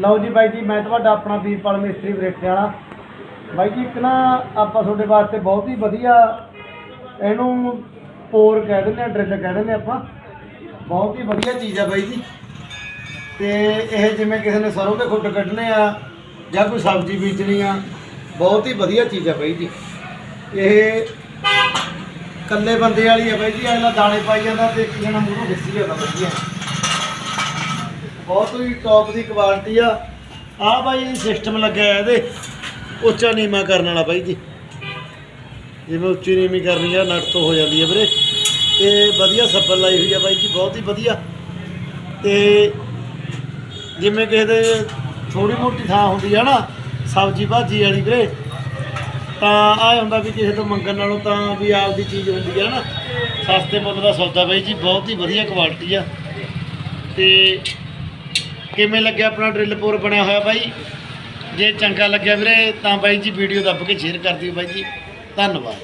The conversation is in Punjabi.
ਲਓ ਜੀ ਬਾਈ ਜੀ, ਮੈਂ ਤੁਹਾਡਾ ਆਪਣਾ ਵੀਰਪਾਲ ਮਿਸਤਰੀ ਬਰੇਟੇ ਵਾਲਾ। ਬਾਈ ਜੀ, ਇੱਕ ਨਾ ਆਪਾਂ ਤੁਹਾਡੇ ਵਾਸਤੇ ਬਹੁਤ ਹੀ ਵਧੀਆ ਇਹਨੂੰ ਪੋਰ ਕਹਿ ਦਿੰਦੇ ਆ ਡਰਿਲ ਕਹਿ ਦਿੰਦੇ ਆਪਾਂ। ਬਹੁਤ ਹੀ ਵਧੀਆ ਚੀਜ਼ ਆ ਬਾਈ ਜੀ। ਤੇ ਇਹ ਜਿਵੇਂ ਕਿਸੇ ਨੇ ਸਰੋਂ ਦੇ ਖੁੱਡ ਕੱਢਣੇ ਆ ਜਾਂ ਕੋਈ ਸਬਜ਼ੀ ਬੀਜਣੀ ਆ, ਬਹੁਤ ਹੀ ਵਧੀਆ ਚੀਜ਼ ਆ ਬਾਈ ਜੀ। ਇਹ ਕੱਲੇ ਬੰਦੇ ਵਾਲੀ ਆ ਬਾਈ ਜੀ ਇਹਨਾਂ ਦਾਣੇ ਪਾਈ ਜਾਂਦਾ ਤੇ ਇੱਕ ਜਣਾ ਮੂਹਰੋਂ ਖਿੱਚੀ ਜਾਂਦਾ ਵਧੀਆ ਬਹੁਤ ਹੀ ਟੌਪ ਦੀ ਕੁਆਲਿਟੀ ਆ। ਆ ਬਾਈ ਸਿਸਟਮ ਲੱਗਿਆ ਇਹਦੇ। ਉੱਚਾ ਨੀਵਾਂ ਕਰਨ ਵਾਲਾ ਬਾਈ ਜੀ। ਜਿਵੇਂ ਉੱਚੀ ਨੀਮੀ ਕਰਨੀ ਆ ਨਟ ਤੋਂ ਹੋ ਜਾਂਦੀ ਆ ਵੀਰੇ। ਤੇ ਵਧੀਆ ਸੱਬਲ ਲਾਈ ਹੋਈ ਆ ਬਾਈ ਜੀ, ਬਹੁਤ ਹੀ ਵਧੀਆ। ਤੇ ਜਿਵੇਂ ਕਿਸੇ ਦੇ ਥੋੜੀ ਮੋਟੀ ਥਾਂ ਹੁੰਦੀ ਆ ਨਾ, ਸਬਜ਼ੀ ਭਾਜੀ ਵਾਲੀ ਵੀਰੇ, ਤਾਂ ਆ ਹੁੰਦਾ ਵੀ ਕਿਸੇ ਤੋਂ ਮੰਗਣ ਨਾਲੋਂ ਤਾਂ ਵੀ ਆਪਦੀ ਚੀਜ਼ ਹੁੰਦੀ ਆ ਨਾ। ਸਸਤੇ ਮੁੱਲ ਦਾ ਸੌਦਾ ਬਾਈ ਜੀ, ਬਹੁਤ ਹੀ ਵਧੀਆ ਕੁਆਲਿਟੀ ਆ। ਤੇ ਕਿਵੇਂ ਲੱਗਿਆ ਆਪਣਾ ਡਰਿਲ ਪੋਰ ਬਣਿਆ ਹੋਇਆ ਬਾਈ? ਜੇ ਚੰਗਾ ਲੱਗਿਆ ਵੀਰੇ, ਤਾਂ ਬਾਈ ਜੀ ਵੀਡੀਓ ਦੱਬ ਕੇ ਸ਼ੇਅਰ ਕਰ ਦਿਓ ਬਾਈ ਜੀ। ਧੰਨਵਾਦ।